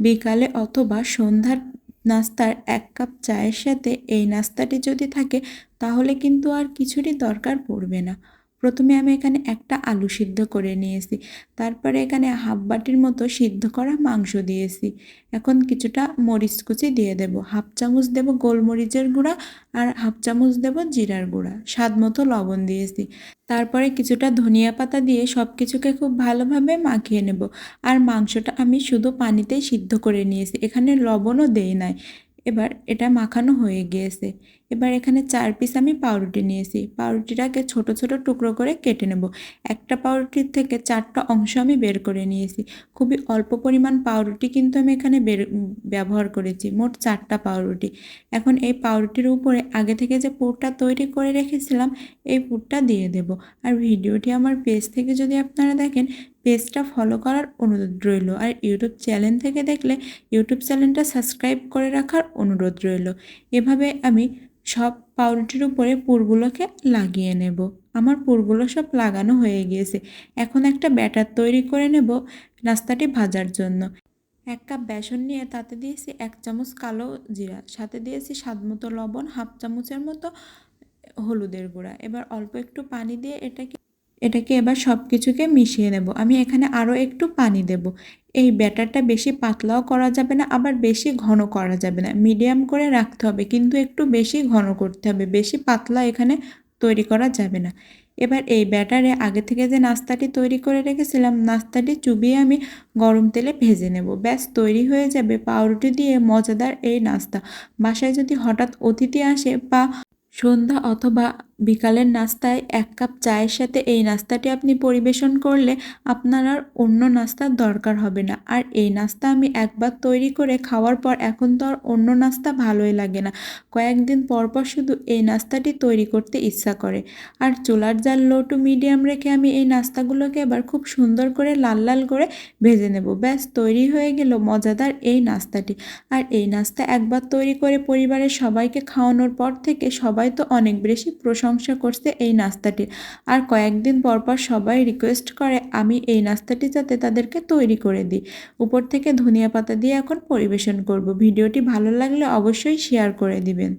বিকালে অথবা সন্ধ্যার নাস্তার এক কাপ চায়ের সাথে এই নাস্তাটি যদি থাকে, তাহলে কিন্তু আর কিছুরই দরকার পড়বে না। প্রথমে আমি এখানে একটা আলু সিদ্ধ করে নিয়েছি। তারপরে এখানে হাফ বাটির মতো সিদ্ধ করা মাংস দিয়েছি। এখন কিছুটা মরিচ কুচি দিয়ে দেব। হাফ চামচ দেব গোলমরিচের গুঁড়া আর হাফ চামচ দেব জিরার গুঁড়া। স্বাদ মতো লবণ দিয়েছি। তারপরে কিছুটা ধনিয়া পাতা দিয়ে সব কিছুকে খুব ভালোভাবে মাখিয়ে নেব। আর মাংসটা আমি শুধু পানিতেই সিদ্ধ করে নিয়েছি। এখানে লবণও দেই নাই। এবার এটা মাখানো হয়ে গিয়েছে। এবার এখানে চার পিস আমি পাউরুটি নিয়েছি। পাউরুটিটাকে ছোট ছোট টুকরো করে কেটে নেব। একটা পাউরুটির থেকে চারটা অংশ আমি বের করে নিয়েছি। খুবই অল্প পরিমাণ পাউরুটি কিন্তু আমি এখানে বের ব্যবহার করেছি। মোট চারটা পাউরুটি। এখন এই পাউরুটির উপরে আগে থেকে যে পুরটা তৈরি করে রেখেছিলাম, এই পুরটা দিয়ে দেব। আর ভিডিওটি আমার পেজ থেকে যদি আপনারা দেখেন পেজটা ফলো করার অনুরোধ রইল। আর ইউটিউব চ্যানেল থেকে দেখলে ইউটিউব চ্যানেলটা সাবস্ক্রাইব করে রাখার অনুরোধ রইল। এভাবে আমি সব পাউরুটির উপরে পুরগুলোকে লাগিয়ে নেব। আমার পুরগুলো সব লাগানো হয়ে গিয়েছে। এখন একটা ব্যাটার তৈরি করে নেব নাস্তাটি ভাজার জন্য। এক কাপ বেসন নিয়ে তাতে দিয়েছি এক চামচ কালো জিরা, সাথে দিয়েছি স্বাদ মতো লবণ, হাফ চামচের মতো হলুদের গুঁড়া। এবার অল্প একটু পানি দিয়ে এটাকে এটাকে এবার সব কিছুকে মিশিয়ে নেব। আমি এখানে আরও একটু পানি দেব। এই ব্যাটারটা বেশি পাতলাও করা যাবে না, আবার বেশি ঘন করা যাবে না। মিডিয়াম করে রাখতে হবে, কিন্তু একটু বেশি ঘন করতে হবে। বেশি পাতলা এখানে তৈরি করা যাবে না। এবার এই ব্যাটারে আগে থেকে যে নাস্তাটি তৈরি করে রেখেছিলাম, নাস্তাটি চুবিয়ে আমি গরম তেলে ভেজে নেব। ব্যাস, তৈরি হয়ে যাবে পাউরুটি দিয়ে মজাদার এই নাস্তা। বাসায় যদি হঠাৎ অতিথি আসে বা সন্ধ্যা অথবা বিকালের নাস্তায় এক কাপ চায়ের সাথে এই নাস্তাটি আপনি পরিবেশন করলে আপনার আর অন্য নাস্তার দরকার হবে না। আর এই নাস্তা আমি একবার তৈরি করে খাওয়ার পর এখন তো আর অন্য নাস্তা ভালোই লাগে না। কয়েকদিন পর পর শুধু এই নাস্তাটি তৈরি করতে ইচ্ছা করে। আর চুলার জাল লো টু মিডিয়াম রেখে আমি এই নাস্তাগুলোকে এবার খুব সুন্দর করে লাল লাল করে ভেজে নেব। ব্যাস, তৈরি হয়ে গেল মজাদার এই নাস্তাটি। আর এই নাস্তা একবার তৈরি করে পরিবারের সবাইকে খাওয়ানোর পর থেকে সবাই তো অনেক বেশি প্রশংসা প্রশংসা করছে এই নাস্তাটির আর কয়েকদিন পরপর সবাই রিকোয়েস্ট করে, আমি এই নাস্তাটি যাতে তাদেরকে তৈরি করে দিই। উপর থেকে ধনিয়া পাতা দিয়ে এখন পরিবেশন করব। ভিডিওটি ভালো লাগলে অবশ্যই শেয়ার করে দিবেন।